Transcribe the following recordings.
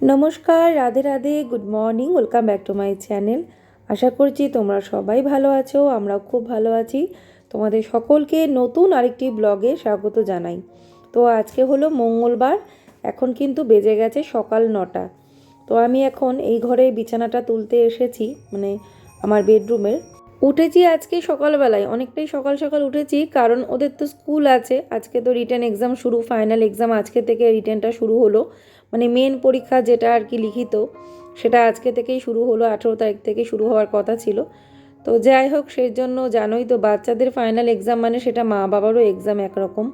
নমস্কার, Radhe Radhe good morning welcome back to my channel আশা করছি তোমরা সবাই ভালো আছো, আমরাও খুব ভালো আছি। তোমাদের সকলকে নতুন আরেকটি ব্লগে স্বাগত জানাই। তো আজকে হলো মঙ্গলবার, এখন কিন্তু বেজে গেছে সকাল নটা। তো আমি এখন এই ঘরে বিছানাটা তুলতে এসেছি মানে আমার বেডরুমের উঠেছি আজকে সকালবেলায়, অনেকটাই সকাল সকাল উঠেছি, কারণ ওদের তো স্কুল আছে, আজকে তো রিটার্ন এক্সাম শুরু, ফাইনাল এক্সাম আজকে থেকে রিটার্নটা শুরু হলো মানে মেন পরীক্ষা যেটা আর কি লিখিত, সেটা আজকে থেকেই শুরু হলো, আঠেরো তারিখ থেকে শুরু হওয়ার কথা ছিল। তো যাই হোক, সেই জন্য জানোই তো, বাচ্চাদের ফাইনাল এক্সাম মানে সেটা মা বাবারও এক্সাম একরকম,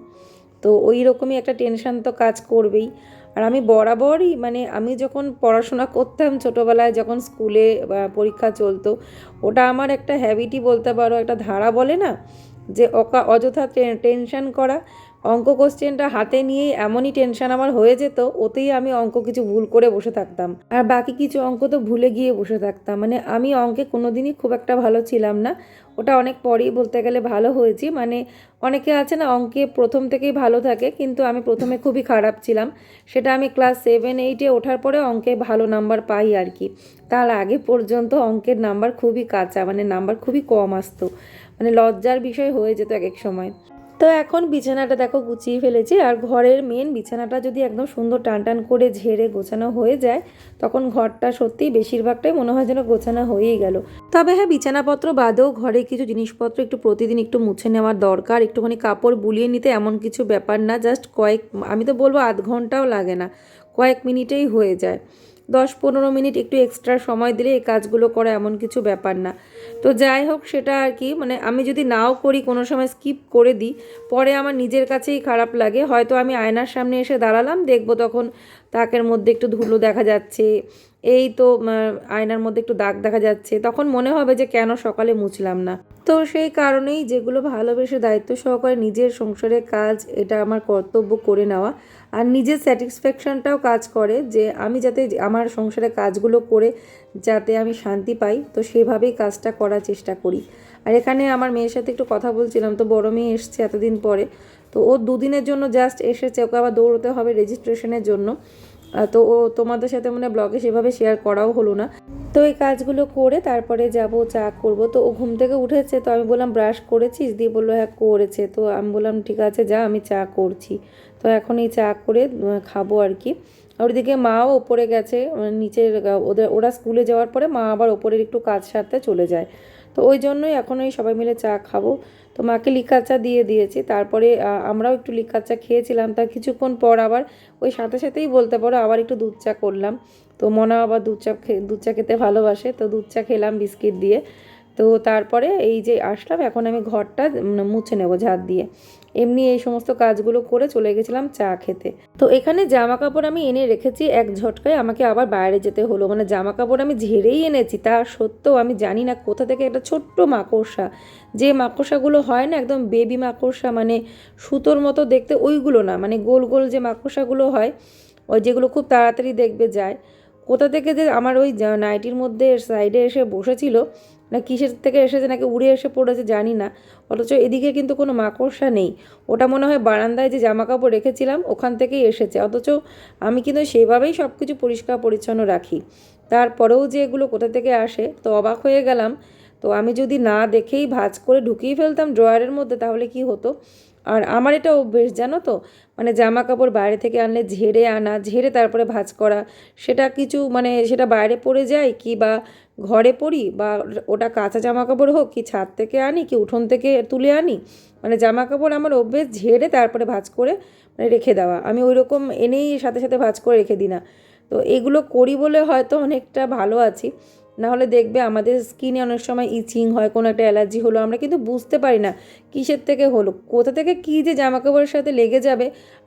তো ওই রকমই একটা টেনশান তো কাজ করবেই। আর আমি বরাবরই মানে আমি যখন পড়াশোনা করতাম ছোটোবেলায়, যখন স্কুলে পরীক্ষা চলতো, ওটা আমার একটা হ্যাবিটই বলতে পারো, একটা ধারা বলে না? যে অকা, অযথা টেনশান করা। অঙ্ক কোশ্চেনটা হাতে নিয়েই এমনই টেনশন আমার হয়ে যেত, ওতেই আমি অঙ্ক কিছু ভুল করে বসে থাকতাম। আর বাকি কিছু অঙ্ক তো ভুলে গিয়ে বসে থাকতাম। মানে আমি অঙ্কে কোনোদিনই খুব একটা ভালো ছিলাম না। ওটা অনেক পরেই বলতে গেলে ভালো হয়েছি। মানে অনেকে আছে না, অঙ্কে প্রথম থেকেই ভালো থাকে, কিন্তু আমি প্রথমে খুবই খারাপ ছিলাম। সেটা আমি ক্লাস সেভেন এইটে ওঠার পরে অঙ্কে ভালো নাম্বার পাই আর কি। তার আগে পর্যন্ত অঙ্কের নাম্বার খুবই কাঁচা মানে নাম্বার খুবই কম আসতো। মানে লজ্জার বিষয় হয়ে যেত এক এক সময়। তো এখন বিছানাটা দেখো গুছিয়ে ফেলেছি আর ঘরের মেন বিছানাটা যদি একদম সুন্দর টান টান করে ঝেড়ে গোছানো হয়ে যায়, তখন ঘরটা সত্যিই বেশিরভাগটাই মনে হয় যেন গোছানো হয়েই গেল। তবে হ্যাঁ বিছানাপত্র বাদেও ঘরে কিছু জিনিসপত্র একটু প্রতিদিন একটু মুছে নেওয়ার দরকার, একটুখানি কাপড় বুলিয়ে নিতে এমন কিছু ব্যাপার না জাস্ট কয়েক, আমি তো বলব আধ ঘন্টাও লাগে না, কয়েক মিনিটেই হয়ে যায়। দশ পনেরো মিনিট একটু এক্সট্রা সময় দিলে এই কাজগুলো করা এমন কিছু ব্যাপার না। তো যাই হোক, সেটা আর কি। মানে আমি যদি নাও করি, কোনো সময় স্কিপ করে দিই, পরে আমার নিজের কাছেই খারাপ লাগে। হয়তো আমি আয়নার সামনে এসে দাঁড়ালাম, দেখব তখন তাকের মধ্যে একটু ধুলো দেখা যাচ্ছে এই তো আয়নার মধ্যে একটু দাগ দেখা যাচ্ছে। তখন মনে হবে যে কেন সকালে মুছলাম না। তো সেই কারণেই যেগুলো ভালোবেসে দায়িত্ব সহকারে নিজের সংসারের কাজ, এটা আমার কর্তব্য করে নেওয়া। আর নিজের স্যাটিসফ্যাকশানটাও কাজ করে যে আমি যাতে আমার সংসারের কাজগুলো করে যাতে আমি শান্তি পাই, তো সেভাবেই কাজটা করার চেষ্টা করি। আর এখানে আমার মেয়ের সাথে একটু কথা বলছিলাম, তো বড় মেয়ে এসছে এতদিন পরে। তো ও দুদিনের জন্য জাস্ট এসেছে, ওকে আবার দৌড়তে হবে রেজিস্ট্রেশনের জন্য। তো ও তোমাদের সাথে মানে ব্লগে সেভাবে শেয়ার করাও হলো না। তো এই কাজগুলো করে তারপরে যাব চা করব। তো ও ঘুম থেকে উঠেছে, তো আমি বললাম ব্রাশ করেছিস? দিয়ে বলল হ্যাঁ করেছে। তো আমি বললাম, ঠিক আছে, যা, আমি চা করছি। তো এখন এই চা করে খাব আর কি। আর ওদিকে মাও ওপরে গেছে, নিচের, ওদের, ওরা স্কুলে যাওয়ার পরে মা আবার ওপরের একটু কাজ সারতে চলে যায়। তো ওই জন্যই এখন ওই সবাই মিলে চা খাব। তো মাকে লিকার চা দিয়ে দিয়েছি। তারপরে আমরাও একটু লিকার চা খেয়েছিলাম। তার কিছুক্ষণ পর আবার ওই সাথে সাথেই বলতে পারো আবার একটু দুধ চা করলাম। তো মনা আবার দুধ চা দুধ চা খেতে ভালোবাসে। তো দুধ চা খেলাম বিস্কিট দিয়ে। তো তারপরে এই যে আসলাম, এখন আমি ঘরটা মুছে নেব ঝাড় দিয়ে। এমনি এই সমস্ত কাজগুলো করে চলে গেছিলাম চা খেতে। তো এখানে জামা কাপড় আমি এনে রেখেছি এক ঝটকায়, আমাকে আবার বাইরে যেতে হলো। মানে জামা কাপড় আমি ঝেড়েই এনেছি, তা সত্ত্বেও আমি জানি না কোথা থেকে একটা ছোট্ট মাকড়সা। যে মাকড়সাগুলো হয় না একদম বেবি মাকড়সা মানে সুতোর মতো দেখতে ওইগুলো না মানে গোল গোল যে মাকড়সাগুলো হয়, ওই যেগুলো খুব তাড়াতাড়ি দেখবে যায়। কোথা থেকে যে আমার ওই নাইটির মধ্যে সাইডে এসে বসেছিল না কিসের থেকে এসেছে নাকি উড়ে এসে পড়েছে জানি না। অথচ এদিকে কিন্তু কোনো মাকড়সা নেই। ওটা মনে হয় বারান্দায় যে জামা কাপড় রেখেছিলাম, ওখান থেকেই এসেছে। অথচ আমি কিন্তু সেভাবেই সব কিছু পরিষ্কার পরিচ্ছন্ন রাখি। তারপরেও যে এগুলো কোথা থেকে আসে, তো অবাক হয়ে গেলাম। তো আমি যদি না দেখেই ভাজ করে ঢুকিয়ে ফেলতাম ড্রয়ারের মধ্যে, তাহলে কি হতো? আর আমার এটা অভ্যেস, জানো তো? মানে জামা কাপড় বাইরে থেকে আনলে ঝেড়ে আনা, ঝেড়ে তারপরে ভাজ করা, সেটা কিছু মানে সেটা বাইরে পড়ে যায় কি বা ঘরে পরি বা ওটা কাঁচা জামা কাপড় হোক, কি ছাদ থেকে আনি, কি উঠোন থেকে তুলে আনি মানে জামা কাপড় আমার অভ্যেস ঝেড়ে তারপরে ভাজ করে মানে রেখে দেওয়া। আমি ওই রকম এনেই সাথে সাথে ভাজ করে রেখে দিই না। তো এগুলো করি বলে হয়তো অনেকটা ভালো আছি। নাহলে দেখবে আমাদের স্কিনে অনেক সময় ইচিং হয়, কোনো একটা অ্যালার্জি হলো, আমরা কিন্তু বুঝতে পারি না কিসের থেকে হলো, কোথা থেকে কী যে জামাকাপড়ের সাথে লেগে যাবে,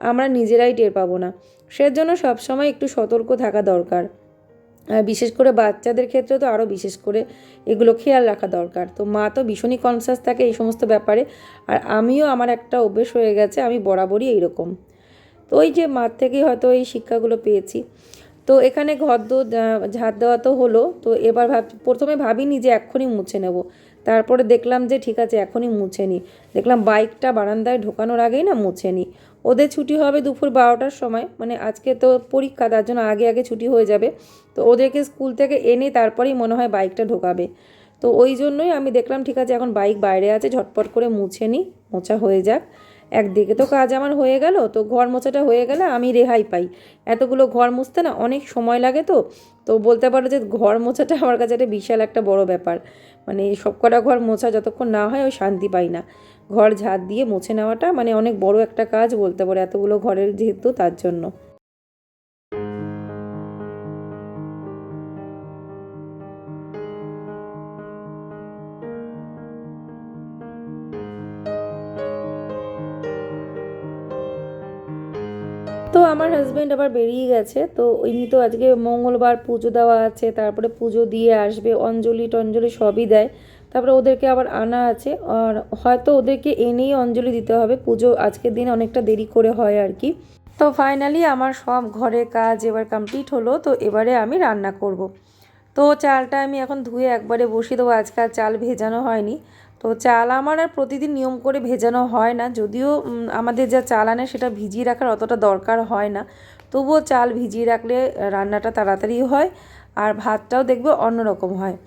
আমরা নিজেরাই টের পাবো না। সেজন্য সবসময় একটু সতর্ক থাকা দরকার। বিশেষ করে বাচ্চাদের ক্ষেত্রে তো আরও বিশেষ করে এগুলো খেয়াল রাখা দরকার। তো মা তো ভীষণই কনসাস থাকে এই সমস্ত ব্যাপারে। আর আমিও আমার একটা অভ্যেস হয়ে গেছে, আমি বরাবরই এইরকম। তো ওই যে মার থেকেই হয়তো এই শিক্ষাগুলো পেয়েছি। তো এখানে ঘর দো ঝাড় দেওয়া তো হলো। তো এবার ভাব, প্রথমে ভাবিনি যে এক্ষুনি মুছে নেব। তারপরে দেখলাম যে ঠিক আছে, এখনই মুছে নিই দেখলাম বাইকটা বারান্দায় ঢোকানোর আগেই না মুছে নিই ওদের ছুটি হবে দুপুর বারোটার সময় মানে আজকে তো পরীক্ষা, তার জন্য আগে আগে ছুটি হয়ে যাবে। তো ওদেরকে স্কুল থেকে এনে তারপরেই মনে হয় বাইকটা ঢোকাবে। তো ওই জন্যই আমি দেখলাম, ঠিক আছে, এখন বাইক বাইরে আছে, ঝটপট করে মুছে নিই মোছা হয়ে যাক। একদিকে তো কাজ আমার হয়ে গেল, তো ঘর মোছাটা হয়ে গেলে আমি রেহাই পাই। এতগুলো ঘর মুছতে না অনেক সময় লাগে তো তো বলতে পারো যে ঘর মোছাটা আমার কাছে একটা বিশাল একটা বড় ব্যাপার। মানে সব কটা ঘর মোছা যতক্ষণ না হয়, ওই শান্তি পাই না। ঘর ঝাড় দিয়ে মুছে নেওয়াটা মানে অনেক বড় একটা কাজ বলতে পারো, এতগুলো ঘরের যেহেতু তার জন্য। তো আমার হাজব্যান্ড আবার বেরিয়ে গেছে, তো এমনি তো আজকে মঙ্গলবার পুজো দেওয়া আছে, তারপরে পুজো দিয়ে আসবে, অঞ্জলি টঞ্জলি সবই দেয়, তারপরে ওদেরকে আবার আনা আছে, আর হয়তো ওদেরকে এনেই অঞ্জলি দিতে হবে, পুজো আজকের দিন অনেকটা দেরি করে হয় আর কি তো ফাইনালি আমার সব ঘরের কাজ এবার কমপ্লিট হলো, তো এবারে আমি রান্না করব। তো চালটা আমি এখন ধুয়ে একবারে বসিয়ে দেবো আজকাল চাল ভেজানো হয়নি তো চাল আমার আর প্রতিদিন নিয়ম করে ভেজানো হয় না, যদিও আমাদের যা চাল আনে সেটা ভিজিয়ে রাখার অতটা দরকার হয় না। তবুও চাল ভিজিয়ে রাখলে রান্নাটা তাড়াতাড়ি হয় আর ভাতটাও দেখবে অন্যরকম হয়।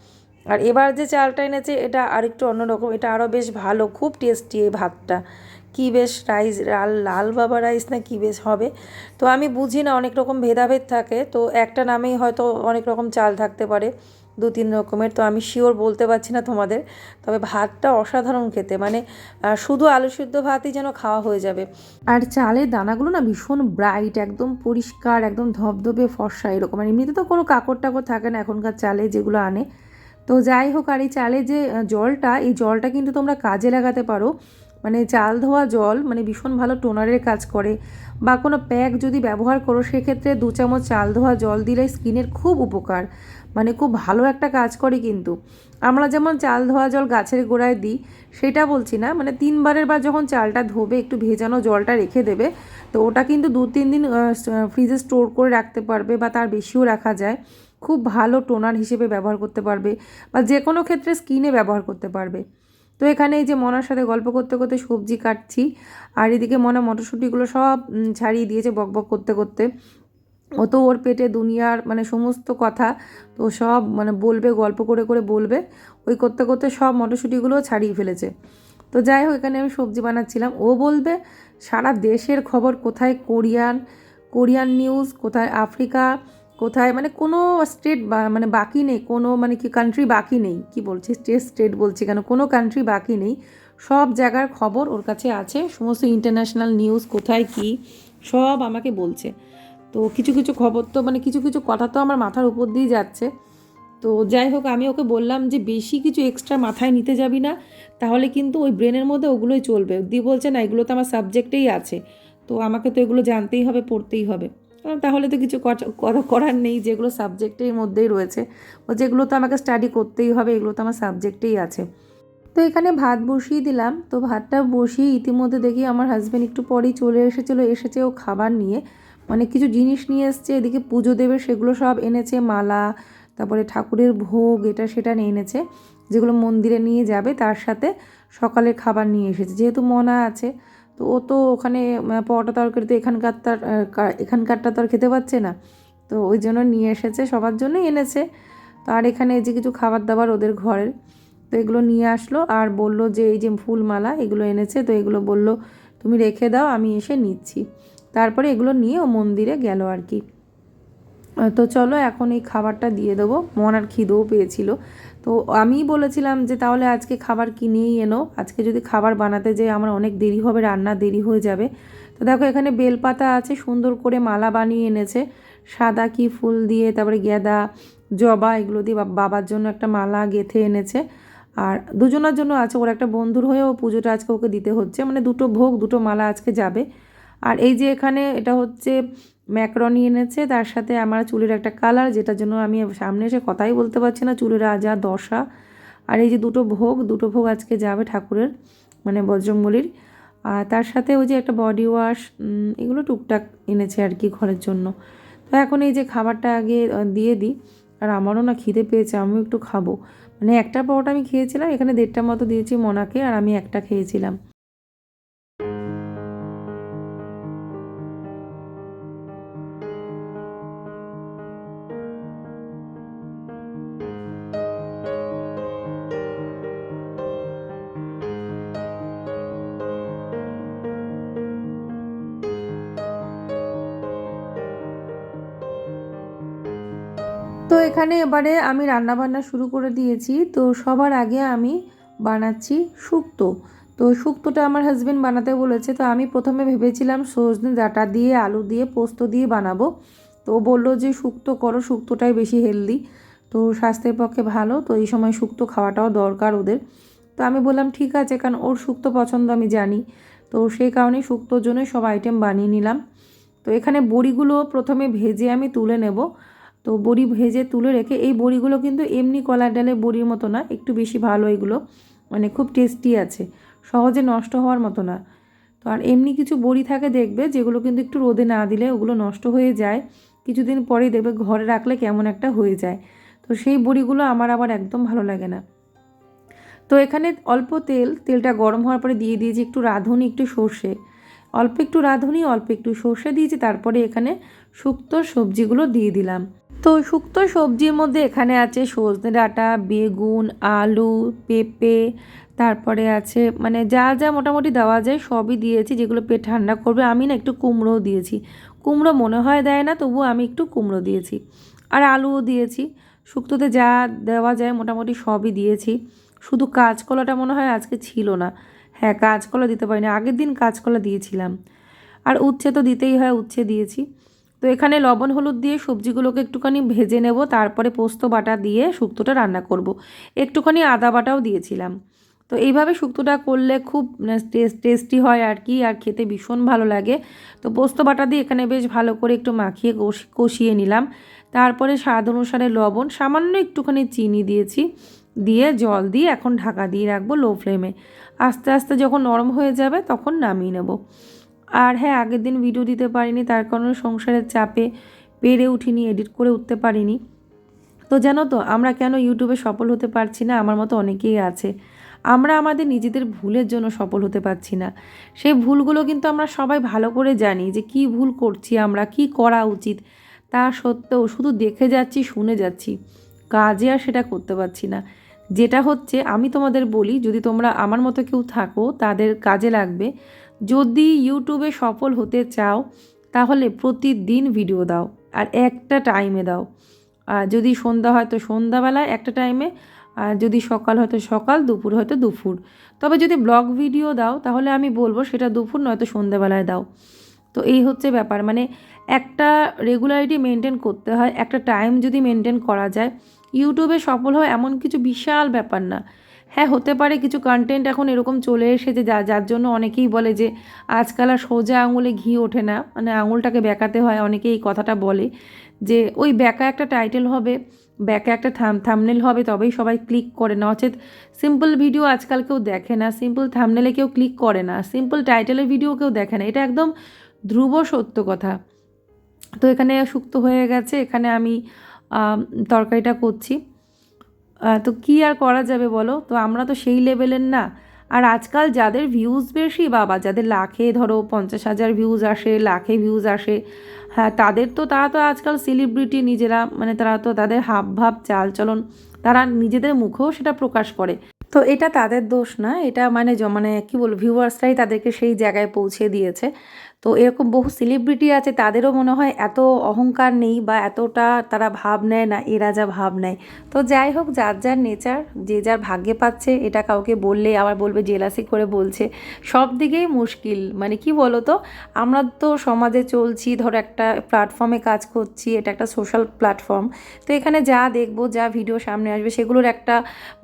আর এবার যে চালটা এনেছে, এটা আর আরেকটু অন্যরকম, এটা আরও বেশ ভালো, খুব টেস্টি এই ভাতটা। কী বেশ রাইস লাল লাল বাবা রাইস না কী বেশ হবে? তো আমি বুঝি না, অনেক রকম ভেদাভেদ থাকে, তো একটা নামেই হয়তো অনেক রকম চাল থাকতে পারে। দু তিন রকমের, তো আমি শিওর বলতে পারছি না তোমাদের। তবে ভাতটা অসাধারণ খেতে মানে শুধু আলু সিদ্ধ ভাতই যেন খাওয়া হয়ে যাবে। আর চালের দানাগুলো না ভীষণ ব্রাইট একদম পরিষ্কার, একদম ধবধবে ফর্সা এরকম। আর এমনিতে তো কোনো কাকড় টাকড় থাকে না, এখনকার চালে যেগুলো আনে। তো যাই হোক, আর এই চালে যে জলটা, এই জলটা কিন্তু তোমরা কাজে লাগাতে পারো। মানে চাল ধোয়া জল মানে ভীষণ ভালো টোনারের কাজ করে। বা কোনো প্যাক যদি ব্যবহার করো, সেক্ষেত্রে দু চামচ চাল ধোয়া জল দিলে স্কিনের খুব উপকার। মানে খুব ভালো একটা কাজ করে কিন্তু। আমরা যেমন চাল ধোয়া জল গাছের গোড়ায় দিই, সেটা বলছি না। মানে তিনবারের বার যখন চালটা ধোবে, একটু ভেজানো জলটা রেখে দেবে, তো ওটা কিন্তু দু তিন দিন ফ্রিজে স্টোর করে রাখতে পারবে বা তার বেশিও রাখা যায়। খুব ভালো টোনার হিসেবে ব্যবহার করতে পারবে বা যে কোনো ক্ষেত্রে স্কিনে ব্যবহার করতে পারবে। তো এখানে এই যে মনার সাথে গল্প করতে করতে সবজি কাটছি, আর এদিকে মনা মটরশুঁটিগুলো সব ছাড়িয়ে দিয়েছে বক বক করতে করতে। ও তো ওর পেটে দুনিয়ার মানে সমস্ত কথা, তো সব মানে বলবে, গল্প করে করে বলবে। ওই করতে করতে সব মটরশুঁটিগুলোও ছাড়িয়ে ফেলেছে। তো যাই হোক, এখানে আমি সবজি বানাচ্ছিলাম। ও বলবে, সারা দেশের খবর কোথায় কোরিয়ান কোরিয়ান নিউজ, কোথায় আফ্রিকা, কোথায় মানে কোনো স্টেট মানে বাকি নেই, কোনো মানে কি কান্ট্রি বাকি নেই। কি বলছি স্টেট স্টেট বলছি কেন? কোনো কান্ট্রি বাকি নেই। সব জায়গার খবর ওর কাছে আছে। সমস্ত ইন্টারন্যাশনাল নিউজ কোথায় কি, সব আমাকে বলছে। তো কিছু কিছু খবর তো মানে কিছু কিছু কথা তো আমার মাথার উপর দিয়ে যাচ্ছে। তো যাই হোক, আমি ওকে বললাম যে বেশি কিছু এক্সট্রা মাথায় নিতে যাবি না, তাহলে কিন্তু ওই ব্রেনের মধ্যে ওগুলোই চলবে। দি বলছে, না, এগুলো তো আমার সাবজেক্টেই আছে, তো আমাকে তো এগুলো জানতেই হবে, পড়তেই হবে। তাহলে তো কিছু করা- করা- করার নেই, যেগুলো সাবজেক্টের মধ্যেই রয়েছে। ও যেগুলো তো আমাকে স্টাডি করতেই হবে, এগুলো তো আমার সাবজেক্টেই আছে। তো এখানে ভাত বসিয়ে দিলাম। তো ভাতটা বসিয়ে ইতিমধ্যে দেখি আমার হাজব্যান্ড একটু পরেই চলে এসেছিল, এসেছে ও খাবার নিয়ে। মানে কিছু জিনিস নিয়ে এসছে, এদিকে পুজো দেবে, সেগুলো সব এনেছে, মালা, তারপরে ঠাকুরের ভোগ, এটা সেটা নিয়ে এনেছে, যেগুলো মন্দিরে নিয়ে যাবে, তার সাথে সকালের খাবার নিয়ে এসেছে, যেহেতু মনা আছে, তো ও তো ওখানে পরোটা তরকারি তো এখানকার তার এখানকারটা তো আর খেতে পাচ্ছে না, তো ওই জন্য নিয়ে এসেছে, সবার জন্যই এনেছে, তো আর এখানে এই যে কিছু খাবার দাবার ওদের ঘরের, তো এগুলো নিয়ে আসলো, আর বলল যে এই যে ফুলমালা এগুলো এনেছে, তো এগুলো বলল, তুমি রেখে দাও, আমি এসে নিচ্ছি। তারপরে এগুলো নিয়ে ও মন্দিরে গেল আর কি। তো চলো এখন এই খাবারটা দিয়ে দেবো। মনার খিদেও পেয়েছিল। তো আমি বলেছিলাম যে তাহলে আজকে খাবার কিনেই এনো। আজকে যদি খাবার বানাতে যাই আমার অনেক দেরি হবে, রান্না দেরি হয়ে যাবে। তো দেখো এখানে বেলপাতা আছে, সুন্দর করে মালা বানিয়ে এনেছে। সাদা কি ফুল দিয়ে, তারপরে গেঁদা জবা, এগুলো দিয়ে বাবার জন্য একটা মালা গেঁথে এনেছে। আর দুজনের জন্য আছে, ওর একটা বন্ধুর হয়ে ও পুজোটা আজকে ওকে দিতে হচ্ছে। মানে দুটো ভোগ, দুটো মালা আজকে যাবে। আর এই যে এখানে এটা হচ্ছে ম্যাকরনি এনেছে, তার সাথে আমার চুলের একটা কালার, যেটার জন্য আমি সামনে এসে কথাই বলতে পারছি না, চুলের আজা, দশা। আর এই যে দুটো ভোগ দুটো ভোগ আজকে যাবে ঠাকুরের মানে বজ্রঙ্গলির আর তার সাথে ওই যে একটা বডি ওয়াশ এগুলো টুকটাক এনেছে আর কি ঘরের জন্য। তো এখন এই যে খাবারটা আগে দিয়ে দিই। আর আমারও না খিদে পেয়েছে, আমিও একটু খাব। মানে একটা পরোটা আমি খেয়েছিলাম, এখানে দেড়টা মতো দিয়েছি মোনাকে, আর আমি একটা খেয়েছিলাম। তো এখানে এবারে আমি রান্না বান্না শুরু করে দিয়েছি। তো সবার আগে আমি বানাচ্ছি শুক্তো। তো শুক্তোটা আমার হাজব্যান্ড বানাতে বলেছে। তো আমি প্রথমে ভেবেছিলাম সজনে ডাঁটা দিয়ে, আলু দিয়ে, পোস্ত দিয়ে বানাবো। তো বলল যে, শুক্তো করো, শুক্তোটাই বেশি হেলদি তো স্বাস্থ্যের পক্ষে ভালো। তো এই সময় শুক্তো খাওয়াটাও দরকার ওদের। তো আমি বললাম, ঠিক আছে, কারণ ওর শুক্তো পছন্দ, আমি জানি। তো সেই কারণে শুক্তোর জন্যই সব আইটেম বানিয়ে নিলাম। তো এখানে বড়িগুলো প্রথমে ভেজে আমি তুলে নেব। তো বড়ি ভেজে তুলে রেখে এই বড়িগুলো কিন্তু এমনি কলার ডালে বড়ির মতো না, একটু বেশি ভালো এগুলো। মানে খুব টেস্টি আছে, সহজে নষ্ট হওয়ার মতো না। তো আর এমনি কিছু বড়ি থাকে দেখবে, যেগুলো কিন্তু একটু রোদে না দিলে ওগুলো নষ্ট হয়ে যায়। কিছুদিন পরেই দেখবে ঘরে রাখলে কেমন একটা হয়ে যায়। তো সেই বড়িগুলো আমার আবার একদম ভালো লাগে না। তো এখানে অল্প তেল, তেলটা গরম হওয়ার পরে দিয়ে দিয়েছি একটু রাঁধুনি, একটু সর্ষে। অল্প একটু রাঁধুনি, অল্প একটু সর্ষে দিয়েছি, তারপরে এখানে শুক্তো সবজিগুলো দিয়ে দিলাম। তো শুক্তো সবজির মধ্যে এখানে আছে সজনে ডাঁটা, বেগুন, আলু, পেঁপে, তারপরে আছে মানে যা যা মোটামুটি দেওয়া যায় সবই দিয়েছি, যেগুলো পেট ঠান্ডা করবে। আমি না একটু কুমড়োও দিয়েছি। কুমড়ো মনে হয় দেয় না, তবুও আমি একটু কুমড়ো দিয়েছি। আর আলুও দিয়েছি। শুক্তোতে যা দেওয়া যায় মোটামুটি সবই দিয়েছি। শুধু কাঁচকলাটা মনে হয় আজকে ছিল না। হ্যাঁ কাঁচকলা দিতে পারিনি। আগের দিন কাঁচকলা দিয়েছিলাম। আর উচ্ছে তো দিতেই হয়, উচ্ছে দিয়েছি। তো এখানে লবণ, হলুদ দিয়ে সবজিগুলোকে একটুখানি ভেজে নেব, তারপরে পোস্ত বাটা দিয়ে শুক্তোটা রান্না করব। একটুখানি আদা বাটাও দিয়েছিলাম। তো এইভাবে শুক্তোটা করলে খুব টেস্টি হয় আর কি, আর খেতে ভীষণ ভালো লাগে। তো পোস্ত বাটা দিয়ে এখানে বেশ ভালো করে একটু মাখিয়ে কষ- কষিয়ে নিলাম। তারপরে স্বাদ অনুসারে লবণ, সামান্য একটুখানি চিনি দিয়েছি, দিয়ে জল দিয়ে এখন ঢাকা দিয়ে রাখব লো ফ্লেমে। আস্তে আস্তে যখন নরম হয়ে যাবে তখন নামিয়ে নেব। আর হ্যাঁ আগের দিন ভিডিও দিতে পারিনি, তার কারণে সংসারের চাপে পেরে উঠিনি এডিট করে উঠতে পারিনি। তো জানো তো, আমরা কেন ইউটিউবে সফল হতে পারছি না? আমার মতো অনেকেই আছে। আমরা আমাদের নিজেদের ভুলের জন্য সফল হতে পারছি না। সেই ভুলগুলো কিন্তু আমরা সবাই ভালো করে জানি যে কি ভুল করছি আমরা, কি করা উচিত। তা সত্ত্বেও শুধু দেখে যাচ্ছি, শুনে যাচ্ছি। কাজে আর সেটা করতে পারছি না। যেটা হচ্ছে, আমি তোমাদের বলি, যদি তোমরা আমার মতো কেউ থাকো, তাদের কাজে লাগবে। যদি ইউটিউবে সফল হতে চাও, তাহলে প্রতিদিন ভিডিও দাও আর একটা টাইমে দাও। আর যদি সন্ধ্যা হয় তো সন্ধ্যাবেলায় একটা টাইমে আর যদি সকাল হয়তো সকাল, দুপুর হয়তো দুপুর। তবে যদি ব্লগ ভিডিও দাও, তাহলে আমি বলব সেটা দুপুর নয়তো সন্ধ্যাবেলায় দাও। তো এই হচ্ছে ব্যাপার মানে একটা রেগুলারিটি মেনটেন করতে হয়, একটা টাইম যদি মেনটেন করা যায়। ইউটিউবে সফল হয় এমন কিছু বিশাল ব্যাপার না। হ্যাঁ হতে পারে কিছু কন্টেন্ট এখন এরকম চলে এসেছে যা, যার জন্য অনেকেই বলে যে আজকাল আর সোজা আঙুলে ঘি ওঠে না। মানে আঙুলটাকে বেঁকাতে হয়, অনেকেই এই কথাটা বলে যে ওই ব্যাকা একটা টাইটেল হবে ব্যাকা একটা থাম থামনেল হবে, তবেই সবাই ক্লিক করে না। অচেত সিম্পল ভিডিও আজকাল কেউ দেখে না সিম্পল থামনেলে কেউ ক্লিক করে না সিম্পল টাইটেলের ভিডিও কেউ দেখে না। এটা একদম ধ্রুব সত্য কথা। তো এখানে শুক্ত হয়ে গেছে, এখানে আমি তরকারিটা করছি। তো কী আর করা যাবে বলো? তো আমরা তো সেই লেভেলের না। আর আজকাল যাদের ভিউজ বেশি, বাবা, যাদের লাখে, ধরো, পঞ্চাশ হাজার ভিউজ আসে, লাখে ভিউজ আসে হ্যাঁ তাদের তো, তারা তো আজকাল সেলিব্রিটি নিজেরা মানে তারা তো তাদের হাব ভাব, চালচলন, তারা নিজেদের মুখেও সেটা প্রকাশ করে। তো এটা তাদের দোষ না, এটা মানে মানে কী বলব ভিউয়ার্সরাই তাদেরকে সেই জায়গায় পৌঁছে দিয়েছে। তো এরকম বহু সেলিব্রিটি আছে, তাদেরও মনে হয় এত অহংকার নেই বা এতটা তারা ভাব নেয় না, এরা যা ভাব নেয়। তো যাই হোক, যার যার নেচার যে যার ভাগ্যে পাচ্ছে, এটা কাউকে বললে, আবার বলবে জেলাসি করে বলছে, সব দিকেই মুশকিল। মানে কি বলো তো আমরা তো সমাজে চলছি, ধরো একটা প্ল্যাটফর্মে কাজ করছি, এটা একটা সোশ্যাল প্ল্যাটফর্ম তো এখানে যা দেখব, যা ভিডিও সামনে আসবে, সেগুলোর একটা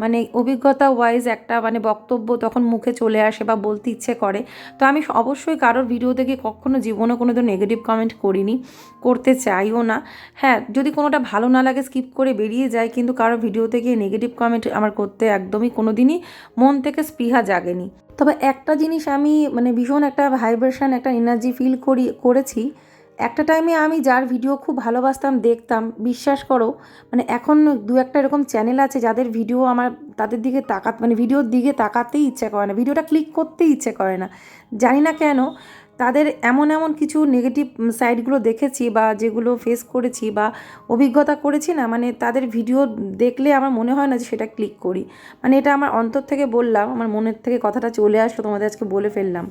মানে অভিজ্ঞতা ওয়াইজ একটা মানে বক্তব্য তখন মুখে চলে আসে বা বলতে ইচ্ছে করে। তো আমি অবশ্যই কারোর ভিডিও দেখে কখনো জীবনে কোনো দিন নেগেটিভ কমেন্ট করিনি, করতে চাইও না। হ্যাঁ যদি কোনোটা ভালো না লাগে স্কিপ করে বেরিয়ে যায় কিন্তু কারও ভিডিওতে গিয়ে নেগেটিভ কমেন্ট আমার করতে একদমই কোনো দিনই মন থেকে স্পৃহা জাগেনি। তবে একটা জিনিস আমি মানে ভীষণ একটা ভাইব্রেশন একটা এনার্জি ফিল করি, করেছি। একটা টাইমে আমি যার ভিডিও খুব ভালোবাসতাম, দেখতাম, বিশ্বাস করো মানে এখন দু একটা এরকম চ্যানেল আছে যাদের ভিডিও আমার তাদের দিকে তাকাত মানে ভিডিওর দিকে তাকাতেই ইচ্ছে করে না ভিডিওটা ক্লিক করতেই ইচ্ছে করে না। জানি না কেন তাদের এমন এমন কিছু নেগেটিভ সাইডগুলো দেখেছি বা যেগুলো ফেস করেছি বা অভিজ্ঞতা করেছি না মানে তাদের ভিডিও দেখলে আমার মনে হয় না যে সেটা ক্লিক করি। মানে এটা আমার অন্তর থেকে বললাম, আমার মনের থেকে কথাটা চলে আসলো, তোমাদের আজকে বলে ফেললাম।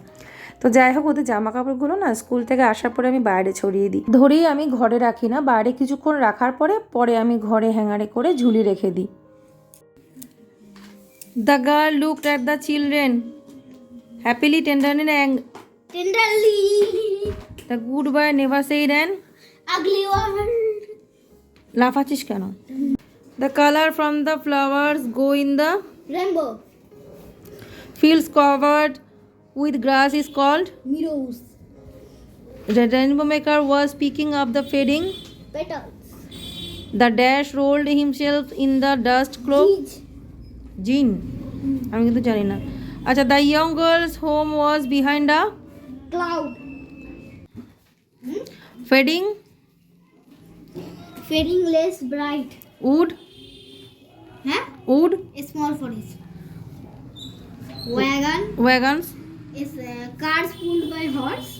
তো যাই হোক, ওদের জামা কাপড়গুলো না স্কুল থেকে আসার পরে আমি বাইরে ছড়িয়ে দিই। ধরেই আমি ঘরে রাখি না, বাইরে কিছুক্ষণ রাখার পরে পরে আমি ঘরে হ্যাঙ্গারে করে ঝুলি রেখে দিই। The girl look at the children happily tender Ang Tenderly. The good bye never সেই দেন Ugly one. লাফাচ্ছিস কেন the colour from the flowers go in the Rainbow. fields covered with grass is called Meadows. the rainbow maker was picking up the fading Petals. the dash rolled himself in the dust cloak Peach. জিন আমি কিন্তু জানি না আচ্ছা the young girls home was behind a Cloud. Hmm? Fading. Fading less bright. Wood. Huh? Wood. Small forest. Wagon. Wagons. Is uh, cars pulled by horse.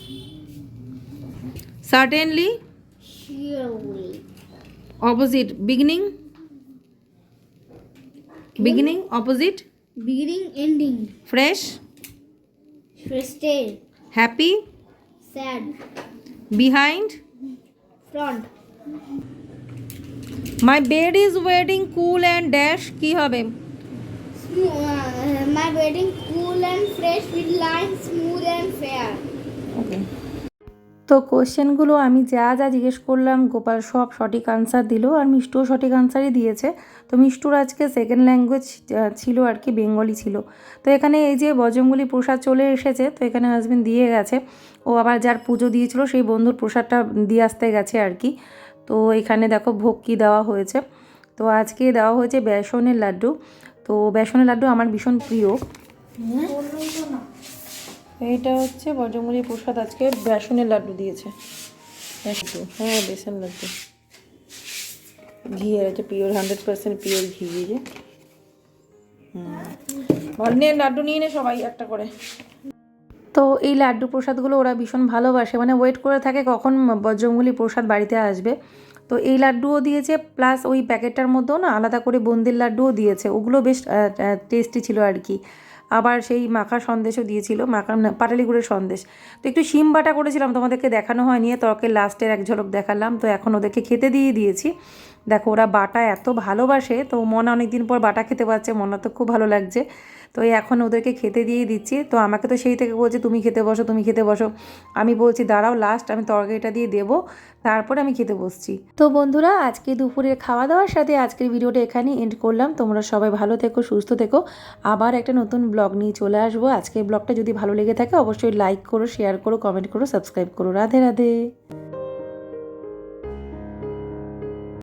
Certainly. Surely. Opposite. Beginning. Beginning. Opposite. Beginning. Ending. Fresh. Fresh tale Happy Sad. Behind Front. My bed is waiting cool and dash কী হবে Smo- uh, my wedding cool and fresh with lines smooth and fair. ওকে তো কোশ্চেনগুলো আমি যা যা জিজ্ঞেস করলাম, গোপাল সব সঠিক আনসার দিল আর মিষ্টুও সঠিক আনসারই দিয়েছে। তো মিষ্টুর আজকে সেকেন্ড ল্যাঙ্গুয়েজ ছিল আর কি বেঙ্গলি ছিল। তো এখানে এই যে বজঙ্গলি প্রসাদ চলে এসেছে, তো এখানে হাজবেন্ড দিয়ে গেছে। ও আবার যার পুজো দিয়েছিল, সেই বন্ধুর প্রসাদটা দিয়ে আসতে গেছে আর কি। তো এখানে দেখো ভোগ কী দেওয়া হয়েছে। তো আজকে দেওয়া হয়েছে বেসনের লাড্ডু। তো বেসনের লাড্ডু আমার ভীষণ প্রিয়। এইটা হচ্ছে বজমুড়ি প্রসাদ আজকে বেসনের লাড্ডু দিয়েছে। হ্যাঁ বেসন লাড্ডু। ঘি আছে পিওর হান্ড্রেড পার্সেন্ট পিওর ঘি দিয়ে নে লাড্ডু নিয়ে নে সবাই একটা করে। তো এই লাড্ডু প্রসাদগুলো ওরা ভীষণ ভালোবাসে। মানে ওয়েট করে থাকে কখন বজ্রমূলি প্রসাদ বাড়িতে আসবে। তো এই লাড্ডুও দিয়েছে প্লাস ওই প্যাকেটটার মধ্যেও না আলাদা করে বুন্দির লাড্ডুও দিয়েছে। ওগুলো বেশ টেস্টি ছিল আর কি। আবার সেই মাখা সন্দেশও দিয়েছিল মাখা পাটালি গুড়ের সন্দেশ। তো একটু শিম বাটা করেছিলাম, তোমাদেরকে দেখানো হয় হয়নি, তরকের লাস্টের এক ঝলক দেখালাম, তো এখন ওদেরকে খেতে দিয়ে দিয়েছি। দেখো, ওরা বাটা এত ভালোবাসে, তো মনে অনেক দিন পর বাটা খেতে পাচ্ছে মনে তো খুব ভালো লাগছে। তো এখন ওদেরকে খেতে দিয়ে দিচ্ছি, তো আমাকে তো সেই থেকে বলছে, তুমি খেতে বসো, তুমি খেতে বসো। আমি বলছি, দাঁড়াও লাস্ট আমি তরকারিটা দিয়ে দেবো। তারপরে আমি খেতে বসছি। তো বন্ধুরা, আজকে দুপুরের খাওয়া দাওয়ার সাথে আজকের ভিডিওটা এখানেই এন্ড করলাম। তোমরা সবাই ভালো থেকো, সুস্থ থেকো। আবার একটা নতুন ব্লগ নিয়ে চলে আসব। আজকের ব্লগটা যদি ভালো লেগে থাকে, অবশ্যই লাইক করো শেয়ার করো কমেন্ট করো সাবস্ক্রাইব করো। রাধে রাধে।